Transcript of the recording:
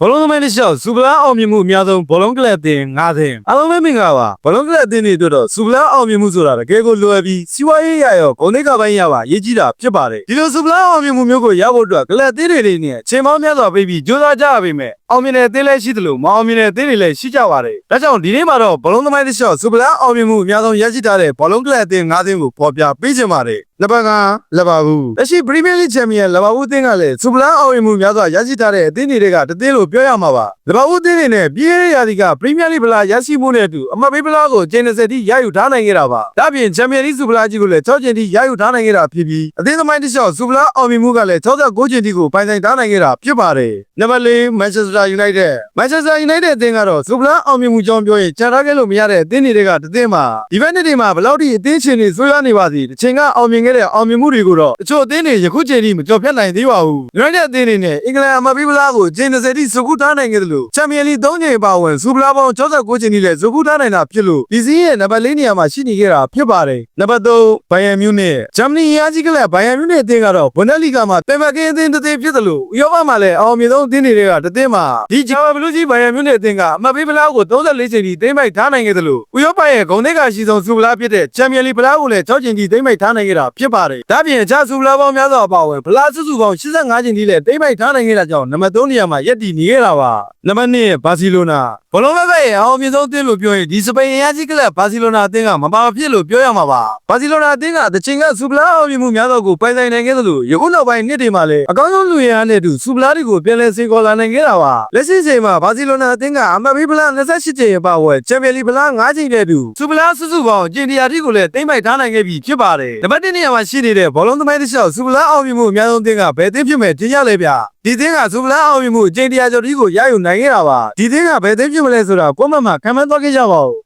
ဘောလုံးသမိုင်းတစ်လျှောက်စူပလာအောင်မြင်မှုအများဆုံးဘောလုံးကလပ်အသင်း၅သင်းအားလုံးပဲမင်္ဂလာပါဘောလုံးကလပ်အသင်းတွေအတွက်တော့စူပလာအောင်မြင်မှုဆိုတာတကယ်ကိုလွယ်ပြီးစီးပွားရေးရရောဂုဏ်သိက္ခာပိုင်းရပါရေးကြီးတာဖြစ်ပါတယ်ဒီလိုစူပလာအောင်မြင်မှုမျိုးကိုရဖို့အတွက်ကလပ်အသင်းတွေနဲ့အချိန်ပေါင်းများစွာပေးပြီးကြိုးစားကြရပေမဲ့အောင်မြင်တဲ့အသင်းလည်းရှိသလိုမအောင်မြင်တဲ့အသင်းတွေလည်းရှိကြပါတယ်ဒါကြောင့်ဒီနေ့မှာတော့ဘောလုံးသမိုင်းတစ်လျှောက်စူပလာအောင်မြင်မှုအများဆုံးရရှိထားတဲ့ဘောလုံးကလပ်အသင်း၅သင်းကိုဖော်ပြပေးချင်ပါတယ် နံပါတ်5လဘာဘူးလက်ရှိပရီးမီယာလိချန်ပီယံလဘာဘူးအသင်းကလည်းစူပလာအောင်မြင်မှုများစွာရရှိထားတဲ့အသင်းတွေကတသင်းလို့ပြောရမှာပါလဘာဘူးအသင်းတွေနဲ့ပြည်ရေးရာသီကပရီးမီယာလိဗလာရရှိမှုနဲ့အတူအမတ်ပေးဗလာကိုကျင်း20တိရယူထားနိုင်ခဲ့တာပါဒါပြင်ချန်ပီယံလိစူပလာကြီးကိုလည်း6ကျင်းတိရယူထားနိုင်ခဲ့တာဖြစ်ပြီးအသင်းသမိုင်းတစ်လျှောက်စူပလာအောင်မြင်မှုကလည်း69ကျင်းတိကိုပိုင်ဆိုင်ထားနိုင်ခဲ့တာဖြစ်ပါတယ်နံပါတ်4 Manchester United Manchester United အသင်းကတော့စူပလာအောင်မြင်မှုကြောင်းပြောရင်ချန်ထားခဲ့လို့မရတဲ့အသင်းတွေကတသင်းမှာဒီဘက်နှစ်တွေမှာဘယ်လောက်ထိအသင်းချင်းတွေဆွေးရနေပါစီတစ်ချိန်ကအောင်မြင်ခဲ့တဲ့အောင်မြင်မှုတွေကိုတော့တချို့အသင်းတွေယခုချိန်ထိမကြော်ဖြတ်နိုင်သေးပါဘူး United အသင်းတွေနဲ့အင်္ဂလန်အမတ်ပေးဗလာကိုကျင်း20တိစုခုထားနိုင်ခဲ့တယ်လို့ချန်ပီယံလိ3ချိန်ပါဝင်စူပလာပေါင်း69ချိန်ထိလည်းစုခုထားနိုင်တာဖြစ်လို့ဒီစီးရဲ့နံပါတ်4နေရာမှာရှိနေခဲ့တာဖြစ်ပါတယ်နံပါတ်3ဘိုင်ယန်မြူးနစ်ဂျာမနီအင်အားကြီးကလပ်ဘိုင်ယန်မြူးနစ်အသင်းကတော့ဘွန်ဒက်လီဂါမှာပင်မကင်းအသင်းတစ်သင်းဖြစ်တယ်လို့ဥရောပမှာလည်းအောင်မြင်ဆုံးအသင်းတွေကတသင်းမှာဒီဂျာမဘလူးကြီးဘိုင်ယန်မြူးနစ်အသင်းကအမတ်ပေးဗလာကို34ချိန်ထိသိမ်းပိုက်ထားနိုင်ခဲ့တယ်လို့ဥရောပရဲ့ဂုဏ်သိက္ခာရှိဆုံးစူပလာဖြစ်တဲ့ချန်ပီယံလိဗလာကိုလည်း6ချိန်ထိသိမ်းပိုက်ထားနိုင်ခဲ့တာဖြစ်ပါတယ်ဒါပြင်အခြားစူပလာပေါင်းများစွာအပါအဝင်ဗလာစုစုပေါင်း85ချိန်ထိလည်းသိမ်းပိုက်ထားနိုင်ခဲ့တာကြောင့်နံပါတ်3နေရာမှာရပ်တည်နေခဲ့တာပါနံပါတ်2ဘာစီလိုနာဘလုံးဘက်ရဲ့အောင်မြင်ဆုံးအသင်းလို့ပြောရင်ဒီစပိန်အင်အားကြီးကလပ်ဘာစီလိုနာအသင်းကမပါဖြစ်လို့ပြောရမှာပါဘာစီလိုနာအသင်းကတချိန်ကစူပလာအောင်မြင်မှုများသောကိုပိုင်ဆိုင်နိုင်ခဲ့သလိုယခုနောက်ပိုင်းနှစ်တွေမှာလည်းအကောင်းဆုံးလူရင်းအားနဲ့အတူစူပလာတွေကိုပြန်လည်စင်ခေါ်လာနိုင်ခဲ့တာပါလက်ရှိချိန်မှာဘာစီလိုနာအသင်းကအမတ်ဘီဗလာ28ချိန်ပါဝယ်ချန်ပီယံလိဗလာ9ချိန်နဲ့အတူစူပလာစုစုပေါင်းကျင်တရာတိကိုလည်းတိမ့်ပိုက်ထားနိုင်ခဲ့ပြီဖြစ်ပါတယ်နံပါတ်1နေရာမှာရှိနေတဲ့ဘောလုံးသမိုင်းတစ်လျှောက်စူပလာအောင်မြင်မှုအများဆုံးအသင်းကဘယ်အသင်းဖြစ်မဲ့တင်ရလဲဗျဒီသင်းကစူပလာအောင်မြင်မှုအချိန်တရာကျော်တိကိုရယူနိုင်ခဲ့တာပါဒီသင်းကဘယ်အသင်းဖြစ်မလဲဆိုတာကိုယ့်မမှာခံမှန်းသွားခဲ့ကြပါဦး